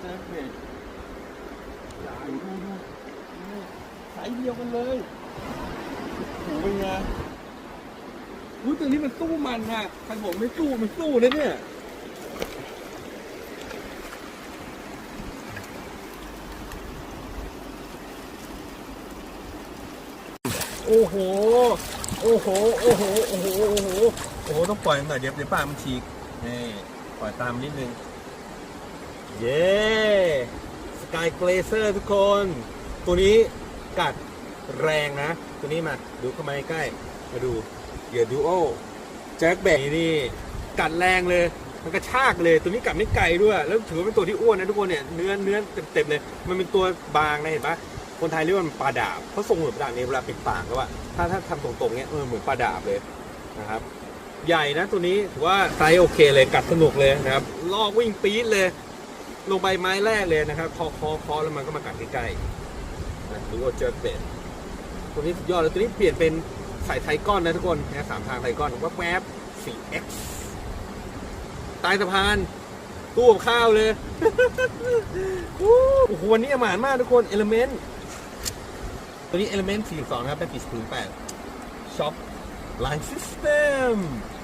เจอเบรกดูดูดูนี่สายเดียวกันเลยโอ้โหเป็นไงอุ้ยตัวนี้มันสู้มันนะใครบอกไม่สู้มันสู้นะเนี่ยโอ้โห โอ้โห โอ้โห โอ้โห โอ้โห โอ้โห ต้องปล่อยมันหน่อยเดี๋ยวเดี๋ยวปามันฉีกนี่ปล่อยตามนิดนึง เย้สกายเกรเซอร์ทุกคน ตัวนี้กัดแรงนะ ตัวนี้มาดูเข้ามาใกล้ มาดูเหยื่อดูโอแจ็คแบกนี่กัดแรงเลย มันกระชากเลย ตัวนี้กัดไม่ไกลด้วย แล้วถือว่าเป็นตัวที่อ้วนนะทุกคนเนี่ย เนื้อเนื้อเต็มๆเลย มันเป็นตัวบางนะเห็นปะคนไทยเรียกว่ามันปลาดาบ เพราะทรงเหมือนปลาดาบเนี่ยเวลาปิดปากก็ว่า ถ้าถ้าทำตรงๆเนี่ยเออเหมือนปลาดาบเลยนะครับ ใหญ่นะตัวนี้ถือว่าไซส์โอเคเลยกัดสนุกเลยนะครับ ลอกวิ่งปี๊ดเลย ลงใบไม้แรกเลยนะครับคอคอคอแล้วมันก็มากัดใกล้ๆนะดูว่าเจอเป็ดตัวนี้สุดยอดเลยตัวนี้เปลี่ยนเป็นสายไทก้อนนะทุกคนนะสามทางไทก้อนแวบแวบ 4x ตายสะพานตู้กับข้าวเลยโอ้โหวันนี้อมานมากทุกคนเอลเมนต์ตัวนี้เอลเมนต์42นะครับเป็นปี08ช็อป Line System เย้